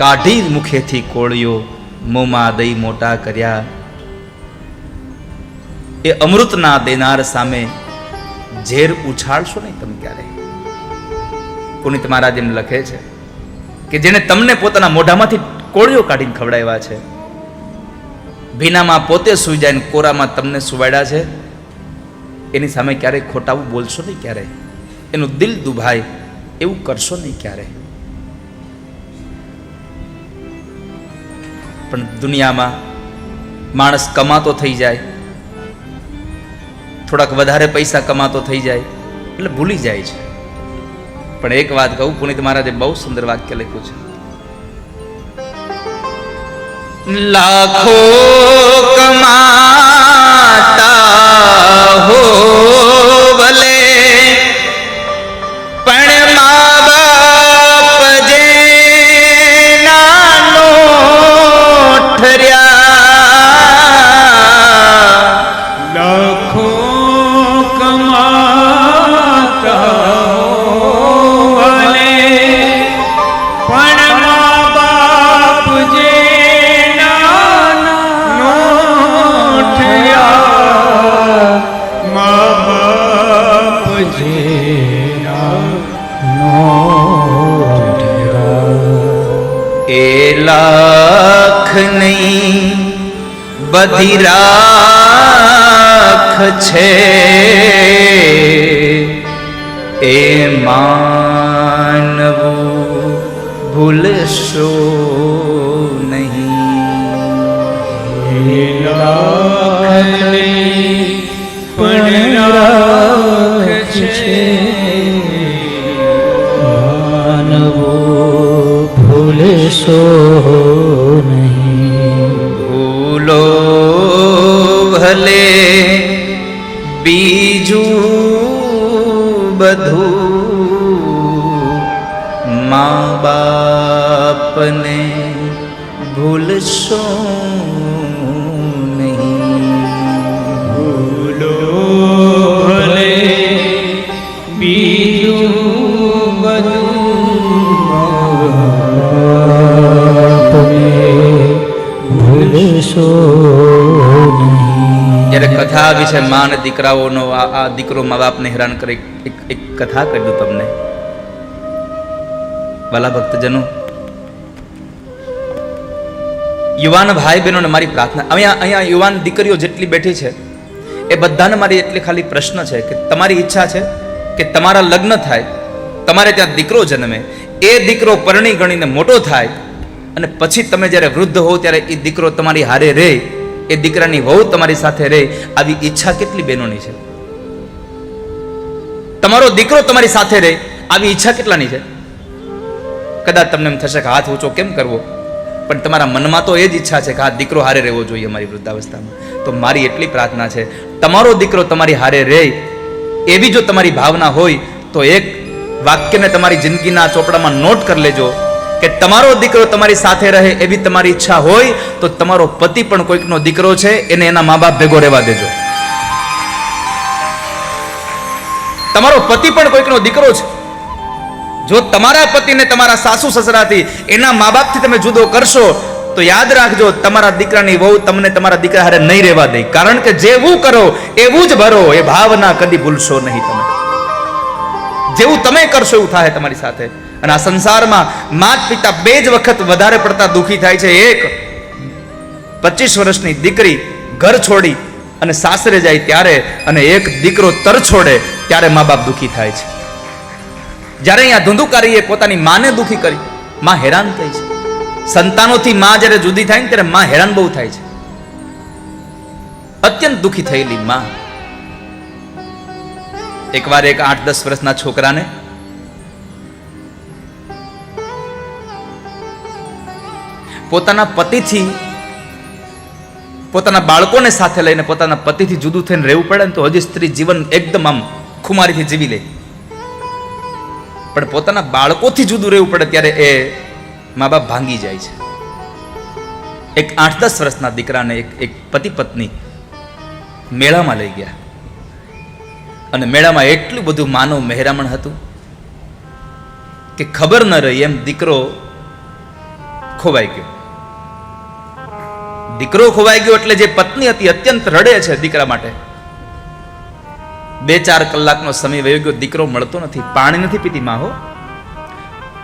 કાઢી મુખેથી કોળિયો મોંમાં દઈ મોટા કર્યા. એ અમૃતના દેનાર સામે ઝેર ઉછાળશો નહીં તમે ક્યારે પુનિત મહારાજ એમ લખે છે કે જેને તમને પોતાના મોઢામાંથી કોળિયો કાઢીને ખવડાવ્યા છે. ભીનામાં પોતે સુઈ જાય કોરામાં તમને સુવાડ્યા છે. એની સામે ક્યારેય ખોટાવું બોલશો નહીં ક્યારે એનું દિલ દુભાય, એવું કરશો નહીં ક્યારે પણ દુનિયામાં માણસ કમાતો થઈ જાય. થોડાક વધારે પૈસા કમાતો થઈ જાય. એટલે ભૂલી જાય છે. પણ એક વાત કહું, પુનિત મહારાજે બહુ સુંદર વાક્ય લખ્યું છે. લાખો કમાતા હો બધી રાખ છે. એ માનવું ભૂલશો નહીં. મા બાપને ભૂલશો નહીં ભૂલો ભલે બીજું બધું ભૂલશો જ્યારે કથા આવી છે મા અને દીકરાઓનો આ આ દીકરો મા બાપને હેરાન કરે એક એક કથા કહી દઉં તમને. વાલા ભક્તજનો યુવાન ભાઈ બહેનોને મારી પ્રાર્થના અહીંયા અહીંયા યુવાન દીકરીઓ જેટલી બેઠી છે એ બધાને મારી એટલી ખાલી પ્રશ્ન છે કે તમારી ઈચ્છા છે કે તમારા લગ્ન થાય તમારે ત્યાં દીકરો જન્મે એ દીકરો પરણી ગણીને મોટો થાય અને પછી તમે જ્યારે વૃદ્ધ હો ત્યારે એ દીકરો તમારી હારે રહે એ દીકરાની વહુ તમારી સાથે રહે આવી ઈચ્છા કેટલી બહેનોની છે તમારો દીકરો તમારી સાથે રહે આવી ઈચ્છા કેટલાની છે કદાચ તમને એમ થશે કે હાથ ઊંચો કેમ કરવો? પણ તમારા મનમાં તો એ જ ઈચ્છા છે કે આ દીકરો હારે રહેવો જોઈએ અમારી વૃદ્ધાવસ્થામાં. તો મારી એટલી પ્રાર્થના છે. તમારો દીકરો તમારી હારે રહે, એવી જો તમારી ભાવના હોય, તો એક વાક્યને તમારી જિંદગીના ચોપડામાં નોટ કરી લેજો કે તમારો દીકરો તમારી સાથે રહે એવી તમારી ઈચ્છા હોય, તો તમારો પતિ પણ કોઈકનો દીકરો છે, એને એના મા બાપ ભેગો રહેવા દેજો. તમારો પતિ પણ કોઈકનો દીકરો છે. જો તમારા પતિને તમારા સાસુ સસરાથી એના મા બાપથી તમે જુદો કરશો, તો યાદ રાખજો, તમારા દીકરાની વહુ તમને તમારા દીકરા હારે નહીં રહેવા દે. કારણ કે જેવું કરો એવું જ ભરો, એ ભાવના કદી ભૂલશો નહીં તમે. જેવું તમે કરશો એવું થાય તમારી સાથે. અને આ સંસારમાં માત પિતા બે જ વખત વધારે પડતા દુખી થાય છે. એક, પચીસ વર્ષની દીકરી ઘર છોડી અને સાસરે જાય ત્યારે અને એક દીકરો તર છોડે, ત્યારે મા બાપ દુખી થાય છે. જ્યારે અહીંયા ધુંધુકારીએ પોતાની માને દુઃખી કરી, માં હેરાન થઈ છે. સંતાનોથી માં જ્યારે જુદી થાય ને ત્યારે માં હેરાન બહુ થાય છે. અત્યંત દુઃખી થયેલી માં. એકવાર એક આઠ દસ વર્ષના છોકરાને પોતાના પતિથી, પોતાના બાળકોને સાથે લઈને પોતાના પતિથી જુદું થઈને રહેવું પડે ને તો હજી સ્ત્રી જીવન એકદમ આમ ખુમારીથી જીવી લે. પણ પોતાના બાળકોથી જુદું રહેવું પડે ત્યારે એ મા બાપ ભાંગી જાય છે. એક આઠ દસ વર્ષના દીકરાને એક એક પતિ પત્ની મેળામાં લઈ ગયા. અને મેળામાં એટલું બધું માનવ મહેરામણ હતું કે ખબર ન રહી એમ દીકરો ખોવાઈ ગયો. દીકરો ખોવાઈ ગયો એટલે જે પત્ની હતી, અત્યંત રડે છે દીકરા માટે. બે ચાર કલાકનો સમય વયો ગયો દીકરો મળતો નથી, પાણી નથી પીતી માહો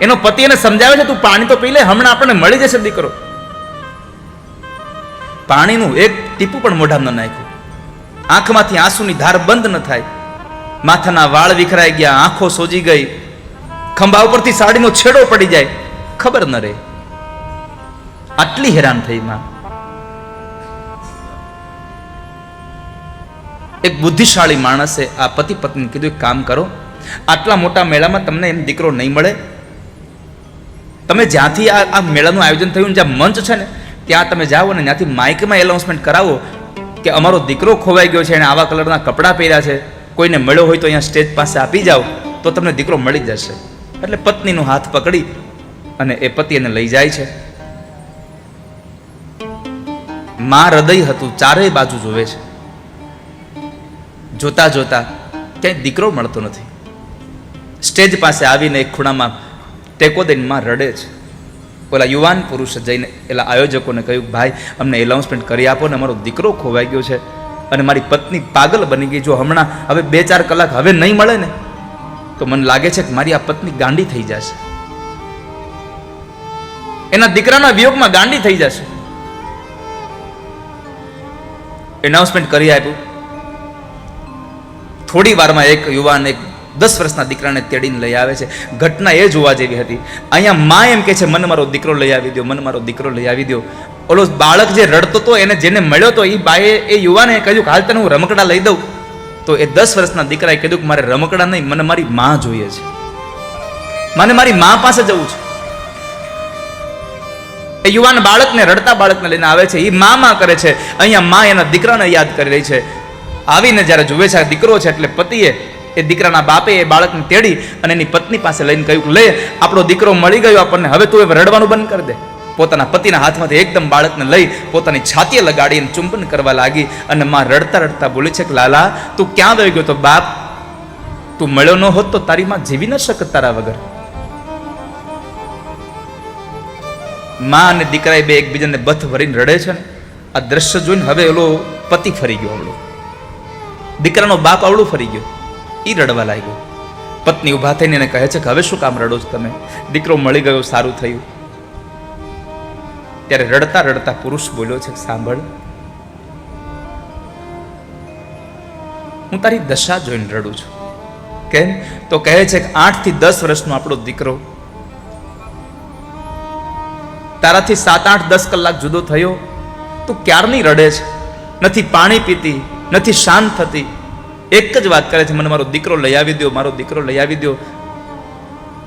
એનો પતિ એને સમજાવે છે, તું પાણી તો પી લે, હમણાં આપણને મળી જશે દીકરો. પાણીનું એક ટીપું પણ મોઢામાં ન નાખ્યું. આંખમાંથી આંસુની ધાર બંધ ન થાય. માથાના વાળ વિખરાઈ ગયા, આંખો સોજી ગઈ. ખંભા ઉપરથી સાડીનો છેડો પડી જાય. ખબર ન રહે. આટલી હેરાન થઈ માં. એક બુદ્ધિશાળી માણસે આ પતિ પત્ની કીધું, એક કામ કરો, આટલા મોટા મેળામાં તમને એમ દીકરો નહીં મળે. તમે જ્યાંથી આ આ મેળાનું આયોજન થયું જ્યાં મંચ છે ને, ત્યાં તમે જાઓ ને ત્યાંથી માઇકમાં એનાઉન્સમેન્ટ કરાવો કે અમારો દીકરો ખોવાઈ ગયો છે, એને આવા કલરના કપડાં પહેર્યા છે. કોઈને મળ્યો હોય તો અહીંયા સ્ટેજ પાસે આપી જાઓ, તો તમને દીકરો મળી જશે. એટલે પત્નીનો હાથ પકડી અને એ પતિ એને લઈ જાય છે. મા હૃદય હતું, ચારેય બાજુ જોવે છે. જોતા જોતા ક્યાંય દીકરો મળતો નથી. સ્ટેજ પાસે આવીને એક ખૂણામાં ટેકો દઈને રડે છે. ઓલા યુવાન પુરુષ જઈને એલા આયોજકોને કહ્યું, ભાઈ, અમને એનાઉન્સમેન્ટ કરી આપો ને અમારો દીકરો ખોવાઈ ગયો છે અને મારી પત્ની પાગલ બની ગઈ. જો હમણાં હવે બે ચાર કલાક હવે નહીં મળે ને, તો મને લાગે છે કે મારી આ પત્ની ગાંડી થઈ જશે. એના દીકરાના વિયોગમાં ગાંડી થઈ જશે. એનાઉન્સમેન્ટ કરી આપ્યું. થોડી વારમાં એક યુવાન એક દસ વર્ષના દીકરાને તેડીને લઈ આવે છે. ઘટના એ જોવા જેવી હતી. અહીંયા મા એમ કે છે, મને મારો દીકરો લઈ આવી દો મને મારો દીકરો લઈ આવી દો ઓલો બાળક જે રડતો હતો, એને જેને મળ્યો હતો એ બાએ, એ યુવાને કહ્યું કે, હાલ તને હું રમકડા લઈ દઉં. તો એ દસ વર્ષના દીકરાએ કીધું કે, મારે રમકડા નહીં, મને મારી મા જોઈએ છે. મને મારી મા પાસે જવું છે. એ યુવાન બાળકને, રડતા બાળકને લઈને આવે છે. એ મા માં કરે છે. અહીંયા મા એના દીકરાને યાદ કરી રહી છે. આવીને જ્યારે જુએ છે દીકરો છે એટલે પતિએ, એ દીકરાના બાપે એ બાળકને તેડી અને એની પત્ની પાસે લઈને કહ્યું, લે, આપણો દીકરો મળી ગયો આપણને, હવે તું એ રડવાનું બંધ કરી દે. પોતાના પતિના હાથમાંથી એકદમ બાળકને લઈ પોતાની છાતીએ લગાડીને ચુંબન કરવા લાગી અને માં રડતા રડતા બોલી છે કે, લાલા, તું ક્યાં વહી ગયો તો, બાપ? તું મળ્યો ન હોત તો તારી માં જીવી ન શકત તારા વગર. માં અને દીકરાએ બે એકબીજાને બથ ભરીને રડે છે આ દ્રશ્ય જોઈને હવે ઓલો પતિ ફરી ગયો આવડો દીકરાનો બાપ આવડું ફરી ગયો. એ રડવા લાગ્યો. પત્ની ઊભા થઈને એને કહે છે કે હવે શું કામ રડો છો તમે? દીકરો મળી ગયો, સારું થયું. ત્યારે રડતા રડતા પુરુષ બોલ્યો છે, સાંભળ, હું તારી દશા જોઈને રડું છું. કેમ? તો કહે છે કે આઠથી દસ વર્ષનો આપણો દીકરો તારાથી સાત, આઠ, દસ કલાક જુદો થયો. તું ક્યારની રડે છે? નથી પાણી પીતી નથી, શાંત થતી એક જ વાત કરે છે, મને મારો દીકરો લઈ આવી દો મારો દીકરો લઈ આવી દો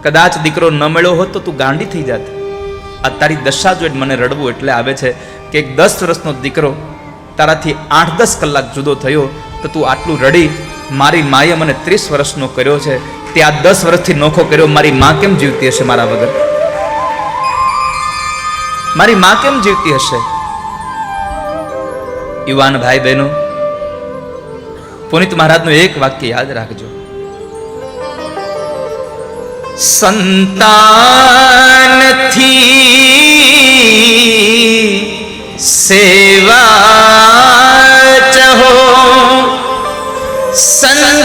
કદાચ દીકરો ન મળ્યો હોત તો તું ગાંડી થઈ જાત. આ તારી દશા જોઈને મને રડવું એટલે આવે છે કે એક દસ વર્ષનો દીકરો તારાથી આઠ દસ કલાક જુદો થયો તો તું આટલું રડી, મારી માએ મને ત્રીસ વર્ષનો કર્યો છે. તે આ દસ વર્ષથી નોખો કર્યો, મારી મા કેમ જીવતી હશે મારા વગર? મારી મા કેમ જીવતી હશે? યુવાન ભાઈ બહેનો પુનિત મહારાજનું એક વાક્ય યાદ રાખજો. સંતાનથી સેવા ચહો. સંતાન